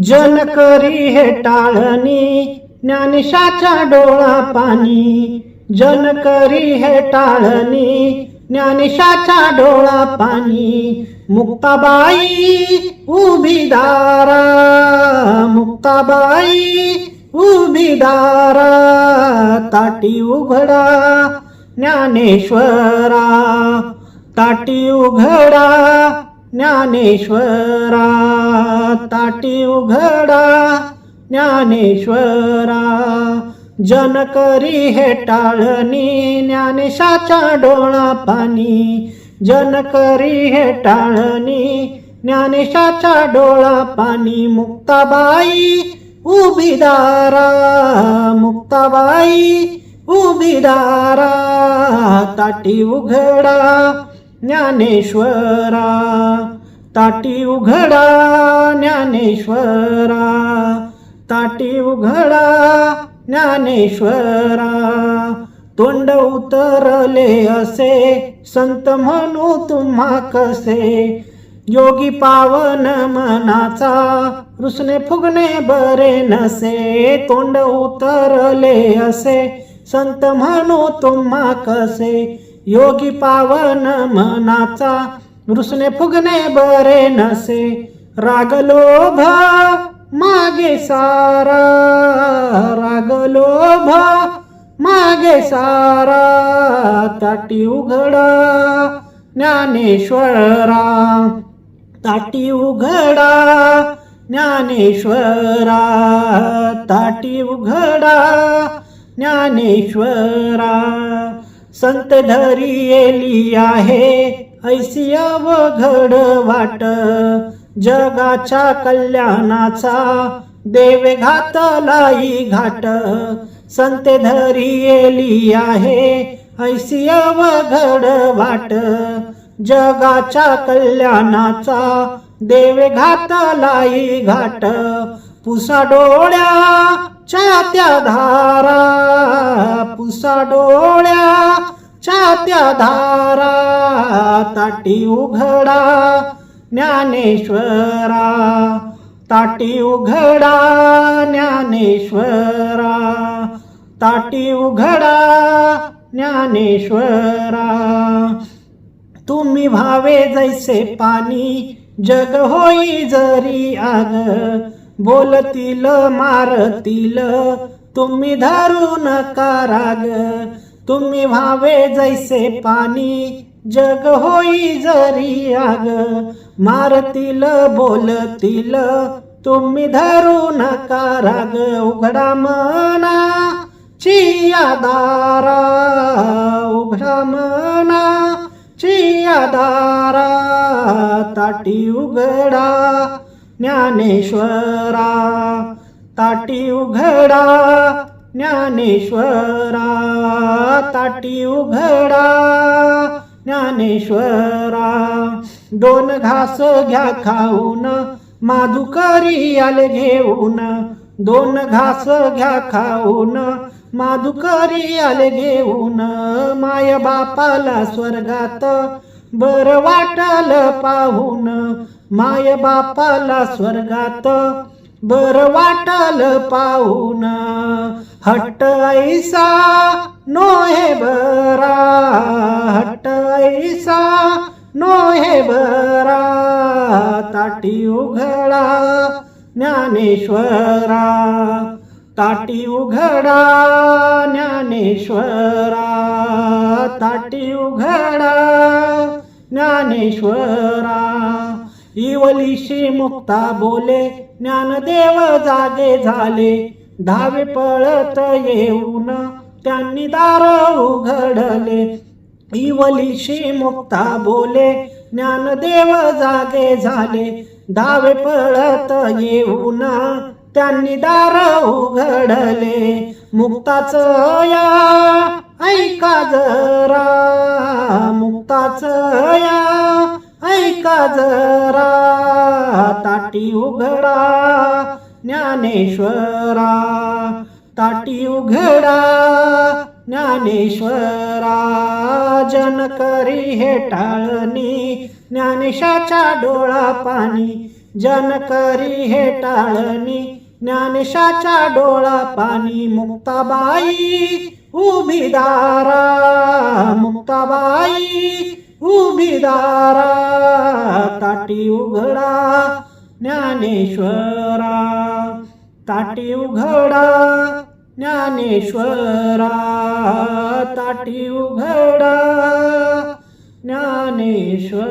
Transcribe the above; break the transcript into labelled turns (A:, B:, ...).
A: जन करी हे टाळणी ज्ञानिशाच्या डोळा पाणी. जन करी हे टाळणी ज्ञानिशाच्या डोळा पाणी. मुक्ताबाई उभी दारा मुक्ताबाई उभी दारा. ताटी उघडा ज्ञानेश्वरा ताटी उघडा ज्ञानेश्वरा ताटी उघडा. ज्ञानेश्वरा जन करी हे टाळणी. ज्ञानेशाच्या डोळा पाणी. जन करी हे टाळणी. ज्ञानेशाच्या डोळा पाणी. मुक्ताबाई उभी दारा. मुक्ताबाई उभी दारा. ताटी उघडा. ज्ञानेश्वरा ताटी उघडा ज्ञानेश्वरा ताटी उघडा ज्ञानेश्वरा. तोंड उतरले असे संत म्हणू तुम्हा कसे? योगी पावन मनाचा रुसणे फुगणे बरे नसे. तोंड उतरले असे संत म्हणू तुम्हा कसे? योगी पावन मनाचा रुसने फुगणे बरे नसे राग लोभ मागे सारा राग लोभ मागे सारा ताटी उघडा ज्ञानेश्वरा ताटी उघडा ज्ञानेश्वरा ताटी उघडा ज्ञानेश्वरा संत धरी येली आहे. ऐसिया व घड वाट जगाच्या कल्याणाचा देवे घातलाई घाट. संत धरी येली आहे ऐसिया व घड वाट जगाच्या कल्याणाचा देवे घातलाई घाट. पुसा डोळ्या त्या धारा पुसा डोळ्या त्या धारा ताटी उघडा ज्ञानेश्वरा ताटी उघडा ज्ञानेश्वरा ताटी उघडा ज्ञानेश्वरा. तुम्ही भावे जैसे पाणी जग होई जरी आग बोलतील मारतील. तुम्ही धरू नका राग तुम्ही व्हावे जैसे पाणी. जग होई जरी आग मारतील बोलतील. तुम्ही धरू नका राग उघडा मना चिया दारा उघडा मना चिया दारा ताटी उघडा ज्ञानेश्वरा ताटी उघडा ज्ञानेश्वरा ताटी उघडा ज्ञानेश्वरा दोन घास घ्या खाऊन माधुकरी आले घेऊन दोन घास घ्या खाऊन माधुकरी आले घेऊन माय बापाला स्वर्गात बर वाटल पाहून माय बापाला स्वर्गात बर वाटल पाहून. हट्ट ऐसा नोहे बरा. हट्ट ऐसा नोहे बरा. ताटी उघडा ज्ञानेश्वरा. ताटी उघडा ज्ञानेश्वरा. ताटी उघडा ज्ञानेश्वरा. इवलीशी मुक्ता बोले ज्ञानदेव जागे झाले. धावे पळत येऊन त्यांनी दार उघडले. इवलीशी मुक्ता बोले ज्ञानदेव जागे झाले. धावे पळत येऊन त्यांनी दार उघडले. मुक्ताच या ऐका जरा. मुक्ताच या. ऐका जरा ताटी उघडा ज्ञानेश्वरा. ताटी उघडा ज्ञानेश्वरा. जन करी हे टाळणी ज्ञानेशाच्या डोळा पाणी. जनकरी हे टाळणी ज्ञानेशाच्या डोळा पाणी. मुक्ताबाई उभी दारा. मुक्ताबाई उभी दारा ताटी उघडा ज्ञानेश्वरा. ताटी उघडा ज्ञानेश्वरा. ताटी उघडा ज्ञानेश्वरा.